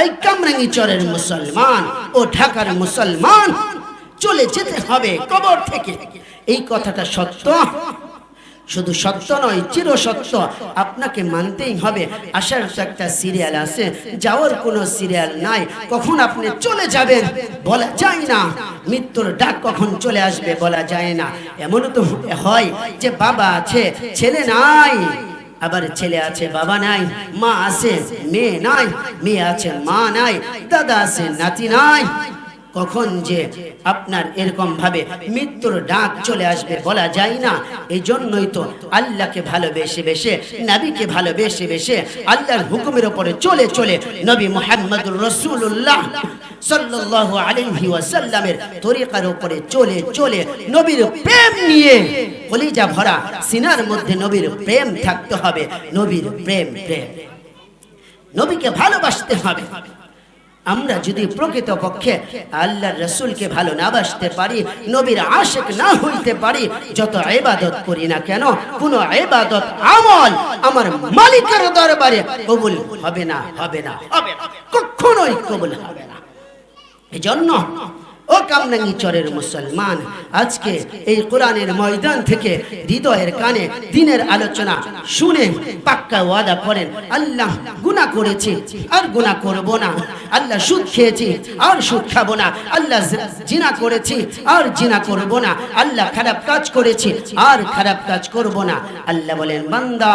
এই কামরাঙ্গি চরের মুসলমান, ও ঢাকার মুসলমান, চলে যেতে হবে কবর থেকে। এই কথাটা সত্য? শুধু সত্য নয় চির সত্য আপনাকে মানতেই হবে। আসার একটা সিরিয়াল আছে, যাওয়ার কোনো সিরিয়াল নাই। কখন আপনি চলে যাবেন? বলা যায় না। মৃত্যুর ডাক কখন চলে আসবে বলা যায় না। এমনও তো হয় যে বাবা আছে, ছেলে নাই। আবার ছেলে আছে, বাবা নাই, মা আছে, মেয়ে নাই, মেয়ে আছে, মা নাই, দাদা আছে, নাতি নাই। কখন যে আপনার এরকম ভাবে মৃত্যুর ডাক চলে আসবে বলা যায় না। এই জন্যই তো আল্লাহকে ভালোবেসে বেসে, নবীকে ভালোবেসে বেসে আল্লাহর হুকুমের ওপরে চলে চলে নবী মোহাম্মদুর রসুল্লাহ সাল্লাল্লাহু আলাইহি ওয়াসাল্লামের তরিকার উপরে চলে চলে নবীর প্রেম নিয়ে কলিজা ভরা সিনার মধ্যে নবীর প্রেম থাকতে হবে, নবীর প্রেম প্রেম। নবীকে ভালোবাসতে হবে। আমরা যদি প্রকৃত পক্ষে আল্লাহর রসুলকে ভালো না বাসতে পারি, নবীর আশেক না হইতে পারি, যত এবাদত করি না কেন, কোন এবাদত আমল আমার মালিকের দরবারে কবুল হবে না হবে না, হবে কখনোই কবুল হবে না। এজন্য, ও কামনাঙ্গি চরের মুসলমান, আজকে এই কোরআনের ময়দান থেকে হৃদয়ের কানে দিনের আলোচনা শুনে পাক্কা ওয়াদা করেন, আল্লাহ গুনাহ করেছি, আর গুনাহ করব না। আল্লাহ সুদ খেয়েছি, আর সুদ খাব না। আল্লাহ জিনা করেছি, আর জিনা করব না। আল্লাহ খারাপ কাজ করেছি, আর খারাপ কাজ করব না। আল্লাহ বলেন, বান্দা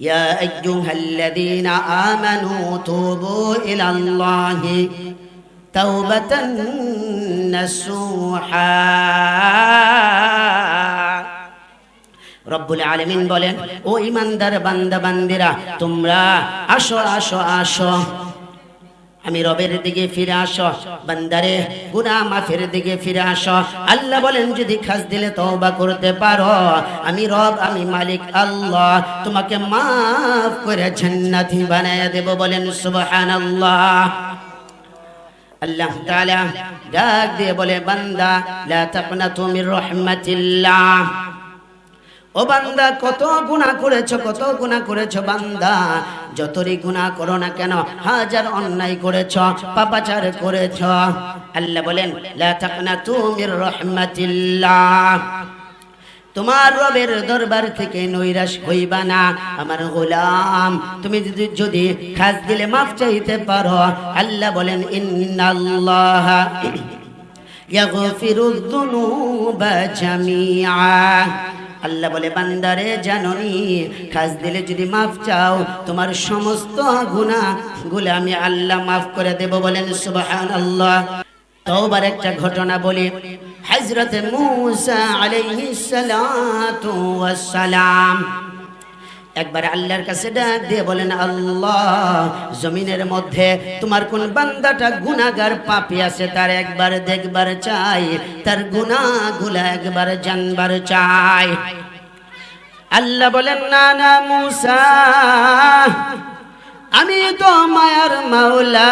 يا أيها الذين آمنوا توبوا إلى الله توبة نصوحا রব্বুল আলমিন বলেন ও ইমানদার বান্দা বান্দিরা তোমরা আসো আসো আসো আমি রবের দিকে ফিরে আসো, বান্দারে গুনা মাফের দিকে ফিরে আস। আল্লাহ বলেন, যদি খাস দিলে তওবা করতে পারো। আমি রব, আমি মালিক, আল্লাহ, তোমাকে মাফ করে জান্নাতি বানায় দেব বলেন সুবহানাল্লাহ। আল্লাহ তাআলা ডাক দিয়ে বলে, বান্দা, লা তাকনাতু মির রাহমাতিল্লাহ। ও বান্দা, কত গুণা করেছ, কত গুণা করেছ বান্দা? যতই গুণা করো না কেন, হাজার অন্যায় করেছ, পাপাচার করেছ। আল্লাহ বলেন, লা তাকনাতু মির রাহমাতিল্লাহ। তোমার রবের দরবার থেকে নৈরাশ হইবা না, আমার গোলাম। তুমি যদি যদি খাস দিলে মাফ চাইতে পারো। আল্লাহ বলেন, ইন্নাল্লাহ ইয়াগফিরু যুনুবা জামিআ। আল্লাহ বলে, বান্দারে জাননি, খাস দিলে যদি মাফ চাও, তোমার সমস্ত গুণা গুলো আমি আল্লাহ মাফ করে দেব বলেন সুবহানাল্লাহ। তওবার একটা ঘটনা বলি হজরত মূসা আলাইহিস সালাতু ওয়াস সালাম একবার আল্লাহর কাছে ডাক দিয়ে বলেন, আল্লাহ, জমিনের মধ্যে তোমার কোন বান্দাটা গুনাহগার পাপী আছে, তার একবার দেখবার চাই, তার গুনাহগুলো একবার জানবার চাই। আল্লাহ বলেন, না না, মুসা, আমি তো মায়ার মাওলা।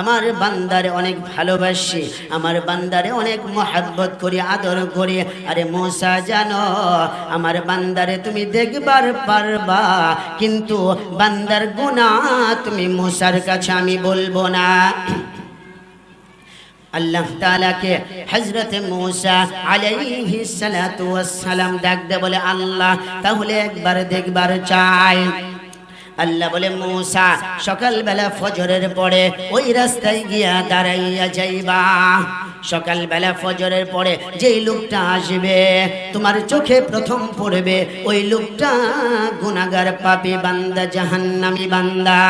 আমার বান্দারে অনেক ভালোবাসি, আমার বান্দারে অনেক মহাব্বত করি, আদর করি। আরে মোসা, জানো, আমার বান্দারে তুমি দেখবার পারবা, কিন্তু বান্দার গুণা তুমি মোসার কাছে আমি বলব না। আল্লাহ তাআলাকে হযরত মূসা ওয়াস সালাম ডাক দে বলে, আল্লাহ, তাহলে একবার দেখবার চাই। আল্লাহ বলে, মূসা, সকালবেলা ফজরের পরে ওই রাস্তায় গিয়া দাঁড়াইয়া যাইবা। সকালবেলা ফজরের পরে যেই লোকটা আসবে, তোমার চোখে প্রথম পড়বে ওই লোকটা গুনাগার পাবে বান্দা, জাহান্নামি বান্দা।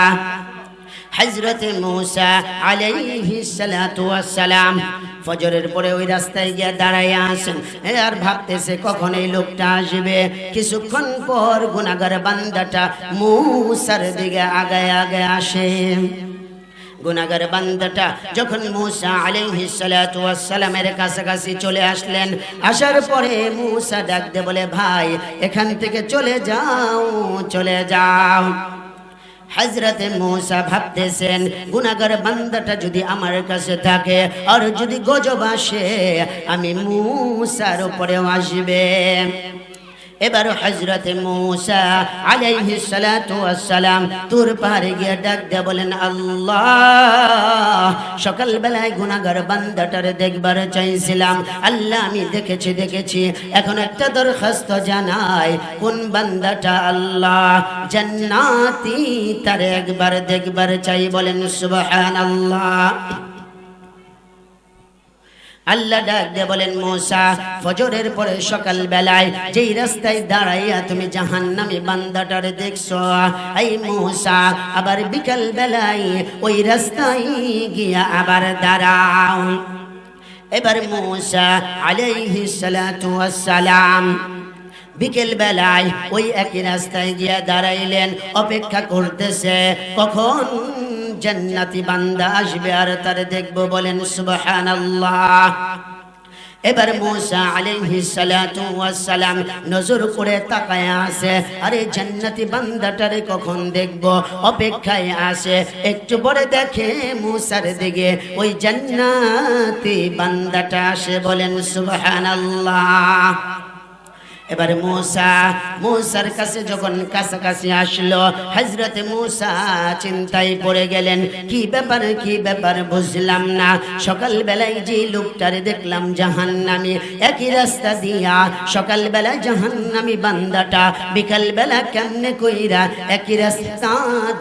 হজরতে মূসা ওয়াস সালাম ফজরের পরে ওই রাস্তায় গিয়ে দাঁড়ায় আসেন আর ভাবতেছে কখন এই লোকটা আসবে। কিছুক্ষণ পর গুনাগার বান্দাটা মূসার দিকে আগায় আগে আসে। গুনাগার বান্দাটা যখন মুসা আলাইহিস সালাতু ওয়াস সালামের কাছাকাছি চলে আসলেন, আসার পরে মুসা ডাক দে বলে, ভাই, এখান থেকে চলে যাও চলে যাও। হজরতে মৌসা ভাবতেছেন গুনাগার বান্দাটা যদি আমার কাছে থাকে, আর যদি গজব আসে, আমি মূসার উপরেও আসবে। এবার হজরতে মৌসা আলাইহিস সালাতু ওয়াসসালাম তুর পাহাড়ে গিয়ে ডাক দিয়ে বলেন, আল্লাহ সকাল বেলায় গুনাগার বান্দাটারে দেখবার চাইছিলাম। আল্লাহ, আমি দেখেছি দেখেছি। এখন একটা দরখাস্ত জানাই, কোন বান্দাটা আল্লাহ? জান্নাতি তারে একবার দেখবার চাই। বলেন, সুবহানাল্লাহ। আল্লাহ ডাক দিয়ে বলেন, মোসা, ফজরের পরে সকাল বেলায় যেই রাস্তায় দাঁড়াইয়া তুমি জাহান্নামী বান্দাটারে দেখছ, এই মোসা, আবার বিকাল বেলায় ওই রাস্তায় গিয়া আবার দাঁড়াও। এবার মোসা আলাইহি সালাতু ওয়াসসালাম বিকেল বেলায় ওই একই রাস্তায় গিয়া দাঁড়াইলেন, অপেক্ষা করতেছে, কখন জান্নাতি বান্দা আসবে আর তার দেখব বলেন সুবহানাল্লাহ। এবার মুসা আলাইহিস সালাতু ওয়াস সালাম নজর করে তাকায় আছে। আরে জান্নাতি বান্দাটারে কখন দেখব? অপেক্ষায় আছে। একটু পরে দেখে মুসার দিকে ওই জান্নাতি বান্দাটা আসে বলেন সুবহানাল্লাহ। এবার মূসা, মূসার কাছে যখন কাছাকাছি আসলো হজরত মূসা চিন্তায় পড়ে গেলেন, কি ব্যাপার কি ব্যাপার বুঝলাম না। সকাল বেলায় যে লোকটারে দেখলাম জাহান্নামি, একই রাস্তা দিয়া সকাল বেলায় জাহান্নামি বান্দাটা বিকাল বেলা কেমনে কইরা একই রাস্তা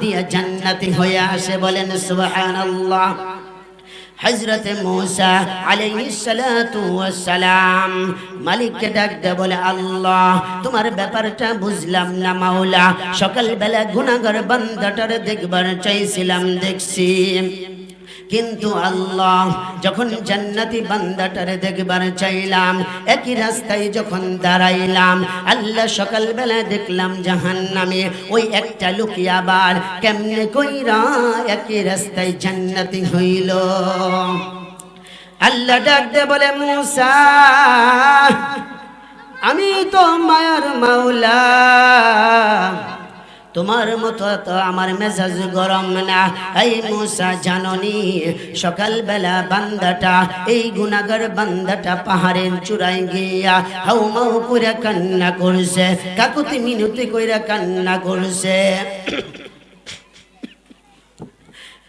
দিয়া জান্নাতি হয়ে আসে বলেন, সুবহানাল্লাহ। হজরত মৌসা আলাইহিস সালাতু ওয়াস সালাম মালিককে ডাক দে, বলে, আল্লাহ, তোমার ব্যাপারটা বুঝলাম না মাওলা। সকালবেলা গুনাহগার বান্দাটার দেখবার চাইছিলাম, দেখছি। কিন্তু আল্লাহ যখন জান্নাতি বান্দাটারে দেখবার চাইলাম, একই রাস্তায় যখন দাঁড়াইলাম, আল্লাহ সকাল বেলা দেখলাম জাহান্নামে ওই একটা লোকে আবার কেমনে কইরা একই রাস্তায় জান্নাতি হইল। আল্লাহ ডাক দে বলে, মুসা, আমি তো মায়ার মাওলা। তোমার মতো তো আমার মেজাজ গরম না। এই মুসা, জাননি? সকালবেলা বান্দাটা, এই গুনাগার বান্দাটা পাহাড়ের চূড়ায় গিয়া হাউ মাউ করে কান্না করছে। কাকুতি মিনতি কইরা কান্না করছে।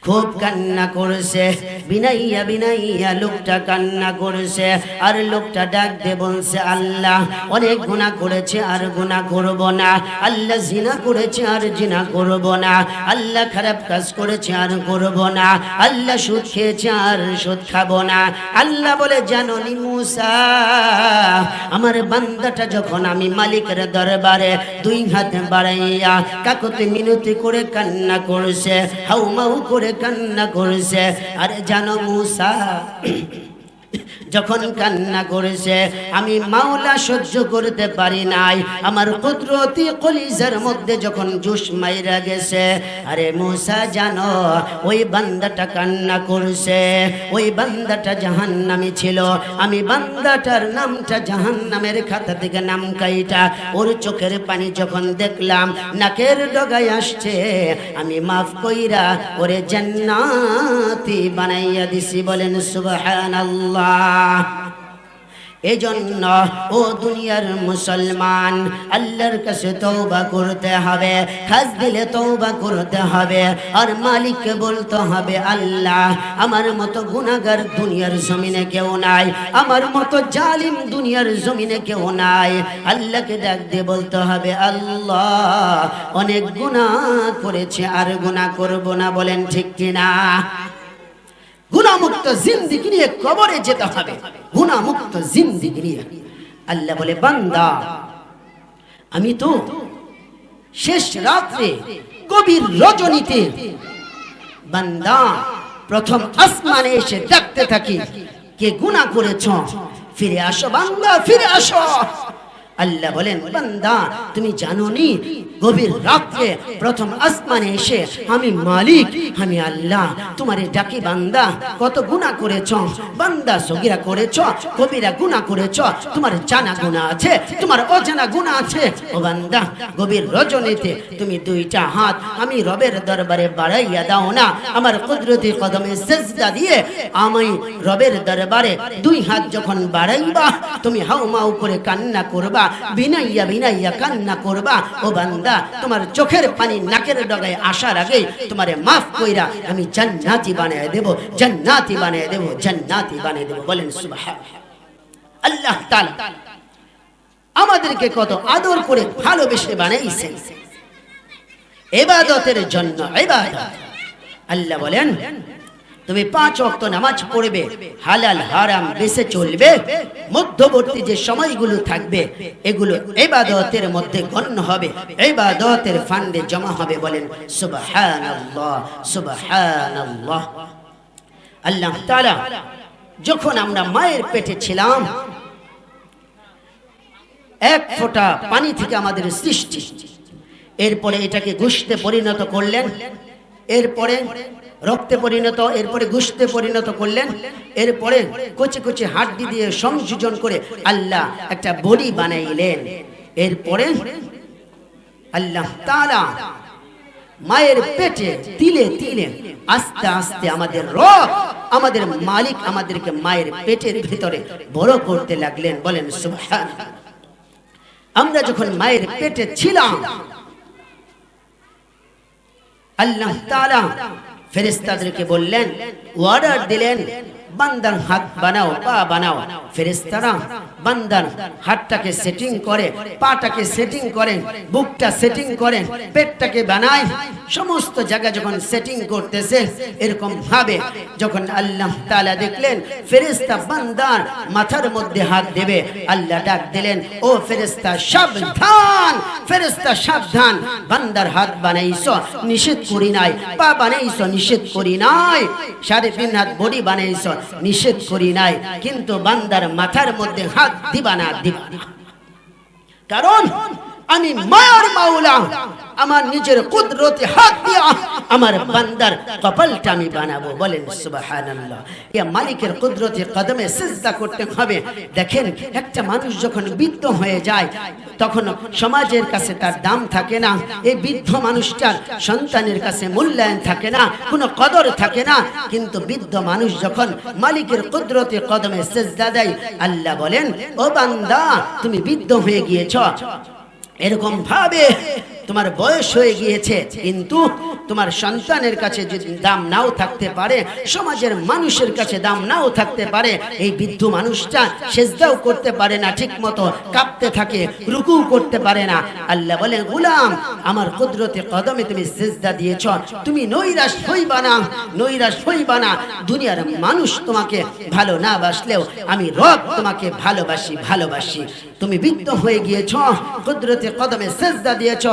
খুব কান্না করছে। বিনাইয়া বিনাইয়া লোকটা কান্না করছে। আর লোকটা ডাক দে বলছে, আল্লাহ, অনেক গুণা করেছে, আর গুণা করব না। আল্লাহ জিনা করেছে, আর জিনা করব না। আল্লাহ খারাপ কাজ করেছে, আর করব না। আল্লাহ সুদ খেয়েছে, আর সুদ খাব না। আল্লাহ বলে, জানো নি মুসা, আমার বান্দাটা যখন আমি মালিকের দরবারে দুই হাত বাড়াইয়া কাকতে মিনতি করে কান্না করছে হাউ মাউ করে কান্না করছে। আরে জানো মুসা যখন কান্না করেছে, আমি মাওলা সহ্য করতে পারি নাই। আমার কুদরতি কলিজার মধ্যে যখন জুস মাইরা গেছে, আরে মুসা জানো, ওই বান্দাটা কান্না করছে। ওই বান্দাটা জাহান্নামি ছিল। আমি বান্দাটার নামটা জাহান্নামের খাতা থেকে নাম কাইটা, ওর চোখের পানি যখন দেখলাম, নাকের ডগায় আসছে। আমি মাফ কইরা ওরে জান্নাতি বানাইয়া দিছি, বলেন সুবহানাল্লাহ। এজন্য ও দুনিয়ার মুসলমান, আল্লাহর কাছে তৌবা করতে হবে, খাস দিলে তৌবা করতে হবে, আর মালিককে বলতে হবে, আল্লাহ, আমার মতো গুনাগার দুনিয়ার জমিনে কেউ নাই, আমার মতো জালিম দুনিয়ার জমিনে কেউ নাই। আল্লাহকে ডাক দিয়ে বলতে হবে, আল্লাহ, অনেক গুনাহ করেছে, আর গুনাহ করব না বলেন ঠিক কিনা? গুণামুক্ত জিন্দিগি নিয়ে কবরে যেতে হবে। গুণামুক্ত জিন্দিগি নিয়ে। আল্লাহ বলে, বান্দা, আমি তো শেষ রাত্রে কবির রজনীতে, বান্দা, প্রথম আসমানে এসে ডাকতে থাকি, কে গুণা করেছ? ফিরে আসো বান্দা, ফিরে আসো। আল্লাহ বলেন, বান্দা, তুমি জানো নি গভীর রাত্রে প্রথম আসমানে এসে আমি মালিক, আমি আল্লাহ, তোমারে ডাকি বান্দা, কত গুনাহ করেছ, বান্দা সগিরা করেছ, কবিরা গুনাহ করেছ, তোমার জানা গুনাহ আছে, তোমার অজানা গুনাহ আছে। ও বান্দা, গভীর রজনীতে তুমি দুইটা হাত আমি রবের দরবারে বাড়াইয়া দাও না, আমার কুদরতি কদমে সেজদা দিয়ে আমি রবের দরবারে দুই হাত যখন বাড়াইবা, তুমি হাউ মাউ করে কান্না করবা বিনাইয়া বিনাইয়া কান্না করবা। ও বান্দা, তোমার চোখের পানি নাকের ডগায় আসার আগে তোমারে মাফ কইরা আমি জান্নাতি বানিয়ে দেব, জান্নাতি বানিয়ে দেব, জান্নাতি বানিয়ে দেব। বলেন সুবহান আল্লাহ তাআলা আমাদেরকে কত আদর করে ভালোবেসে বানাইছেন। এবাদতের জন্য, এবাদত। আল্লাহ বলেন তুমি পাঁচ অক্ত নামাজ পড়বে, হালাল, হারাম বেঁচে চলবে, মধ্যবর্তী যে সময়গুলো থাকবে, এগুলো এবাদতের মধ্যে গণ্য হবে, এবাদতের ফান্ডে জমা হবে বলেন আল্লাহ তাআলা, যখন আমরা মায়ের পেটে ছিলাম, এক ফোঁটা পানি থেকে আমাদের সৃষ্টি, এরপরে এটাকে গুষ্তে পরিণত করলেন, এরপরে রক্তে পরিণত, এরপরে গুষ্তে পরিণত করলেন। এরপরে কচি কচি হাড্ডি দিয়ে সংযোজন করে আল্লাহ একটা বড়ি বানাইলেন। এরপরে আল্লাহ তাআলা মায়ের পেটে তিলে তিলে আস্তে আস্তে আমাদের রব, আমাদের মালিক আমাদেরকে মায়ের পেটের ভিতরে বড় করতে লাগলেন। বলেন আমরা যখন মায়ের পেটে ছিলাম, আল্লাহ তাআলা ফেরেশতাদেরকে বললেন অর্ডার দিলেন বান্দার হাত বানাও, পা বানাও। ফেরেশতারা বান্দার হাতটাকে সেটিং করে, পাটাকে সেটিং করেন বুকটা সেটিং করেন পেটটাকে বানায়। সমস্ত জায়গা যখন সেটিং করতেছে, এরকম ভাবে যখন আল্লাহ তাআলা দেখলেন, ফেরেশতা বান্দার মাথার মধ্যে হাত দেবে, আল্লাহ ডাক দিলেন, ও ফেরেশতা, সাবধান ফেরেশতা, সাবধান। বান্দার হাত বানাইছো, নিষেধ করি নাই, পা বানাইছো, নিষেধ করি নাই। সাড়ে তিন হাত বডি বানাইছো নিষেধ করি নাই কিন্তু বান্দার মাথার মধ্যে হাত দিবা না দিবা। কারণ আমি মায়ার মাওলা, আমার নিজের কুদরতে হাত দিয়া আমার বান্দার কপালটা আমি বানাবো। বলেন, সুবহানাল্লাহ। ইয়া মালিকের কুদরতে কদমে সিজদা করতে হবে। দেখেন, একটা মানুষ যখন বৃদ্ধ হয়ে যায়, তখন সমাজের কাছে তার দাম থাকে না। এই বৃদ্ধ মানুষটার সন্তানের কাছে মূল্যায়ন থাকে না, কোনো কদর থাকে না। কিন্তু বৃদ্ধ মানুষ যখন মালিকের কুদরতে কদমে সেজদা দেয়, আল্লাহ বলেন, ও বান্দা, তুমি বৃদ্ধ হয়ে গিয়েছ। এরকম ভাবে তোমার বয়স হয়ে গিয়েছে, কিন্তু তোমার সন্তানের কাছে যদি দাম নাও থাকতে পারে, সমাজের মানুষের কাছে দাম নাও থাকতে পারে, এই বৃদ্ধ মানুষটা সেজদাও করতে পারে না ঠিক মতো কাঁপতে থাকে রুকু করতে পারে না। আল্লাহ বলেন, গুলাম, আমার কুদরতে কদমে তুমি সেজদা দিয়েছ, তুমি নৈরাশ হইবা না, নৈরাশ হইবা না। দুনিয়ার মানুষ তোমাকে ভালো না বাসলেও আমি রব তোমাকে ভালোবাসি ভালোবাসি। তুমি বৃদ্ধ হয়ে গিয়েছ, কুদরতে কদমে সেজদা দিয়েছ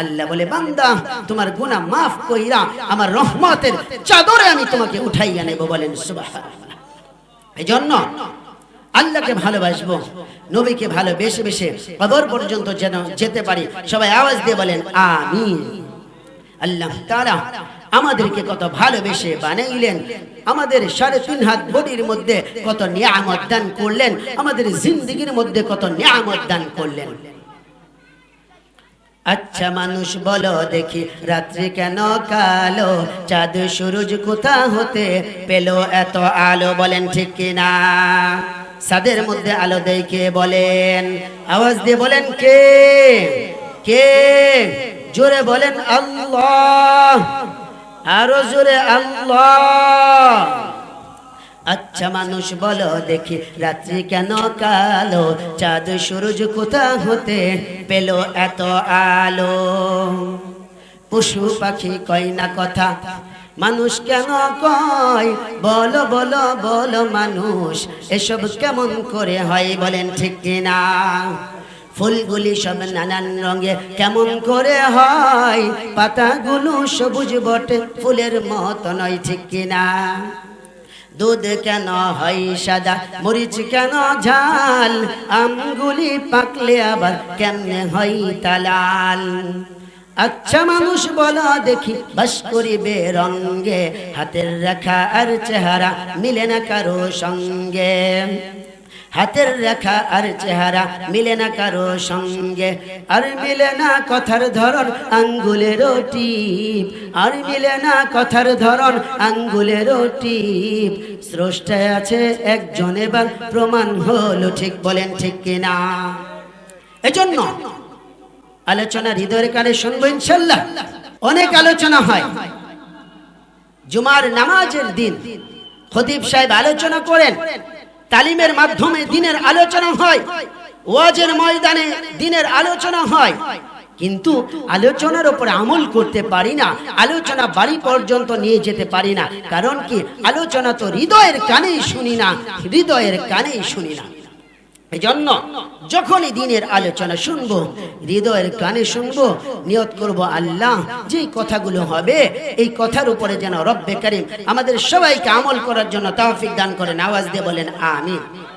আল্লাহ বলে, বান্দা, তোমার গুনাহ মাফ কইরা আমার রহমতের চাদরে আমি তোমাকে উঠাইয়া নেব বলেন, সুবহানাল্লাহ। এজন্য আল্লাহকে ভালোবাসবো, নবীকে ভালোবেসে বেশে কবর পর্যন্ত যেন যেতে পারি, সবাই আওয়াজ দিয়ে বলেন, আমিন। আল্লাহ তাআলা আমাদেরকে কত ভালোবেসে বানাইলেন, আমাদের সাড়ে তিন হাত বডির মধ্যে কত নিয়ামত দান করলেন, আমাদের জিন্দগির মধ্যে কত নিয়ামত দান করলেন। আচ্ছা মানুষ বলো দেখি, রাত্রি কেন কালো? চাঁদ, সূরজ কোথা হতে পেল এত আলো? বলেন ঠিক কিনা সাদের মধ্যে আলো দেয় কে বলেন? আওয়াজ দিয়ে বলেন কে? কে? জোরে বলেন আল্লাহ। আরও জোরে আল্লাহ। আচ্ছা মানুষ বলো দেখি, রাত্রি কেন কালো? চাঁদ, সূরজ কোথা হতে পেল এত আলো? পশু পাখি কয় না কথা? মানুষ কেন কয়? বলো বলো বলো মানুষ, এসব কেমন করে হয় বলেন ঠিক কিনা? ফুলগুলি সব নানান রঙে কেমন করে হয়? পাতাগুলো সবুজ বটে, ফুলের মতো নয় ঠিক কিনা? দুধ কেন হয় সাদা? মরিচ কেন ঝাল? আমগুলি পাকলে আবার কেমনে হয় তালাল? আচ্ছা মানুষ বলা দেখি, বাস করিবে রঙ্গে। হাতের রেখা আর চেহারা মিলে না কারও সঙ্গে। হাতের রেখা আর চেহারা মিলে না কারও সঙ্গে। আর মিলে না কথার ধরন, আঙ্গুলের টিপ। আর মিলে না কথার ধরন, আঙ্গুলের টিপ। স্রষ্টায় আছে একজন এবার প্রমাণ হলো ঠিক বলেন ঠিক কিনা। এজন্য আলোচনা হৃদয়ের কানে শুনব ইনশাল্লাহ। অনেক আলোচনা হয়। জুমার নামাজের দিন খতিব সাহেব আলোচনা করেন। তালিমের মাধ্যমে দিনের আলোচনা হয়, ওয়াজের ময়দানে দিনের আলোচনা হয়। কিন্তু আলোচনার উপর আমল করতে পারি না, আলোচনা বাড়ি পর্যন্ত নিয়ে যেতে পারি না। কারণ কি? আলোচনা তো হৃদয়ের কানেই শুনি না, হৃদয়ের কানেই শুনি না। এই জন্য যখনই দিনের আলোচনা শুনব, হৃদয়ের কানে শুনব, নিয়ত করব, আল্লাহ যে কথাগুলো হবে, এই কথার উপরে যেন রব্বে করিম আমাদের সবাইকে আমল করার জন্য তাহফিক দান করেন। আওয়াজ দিয়ে বলেন, আমিন।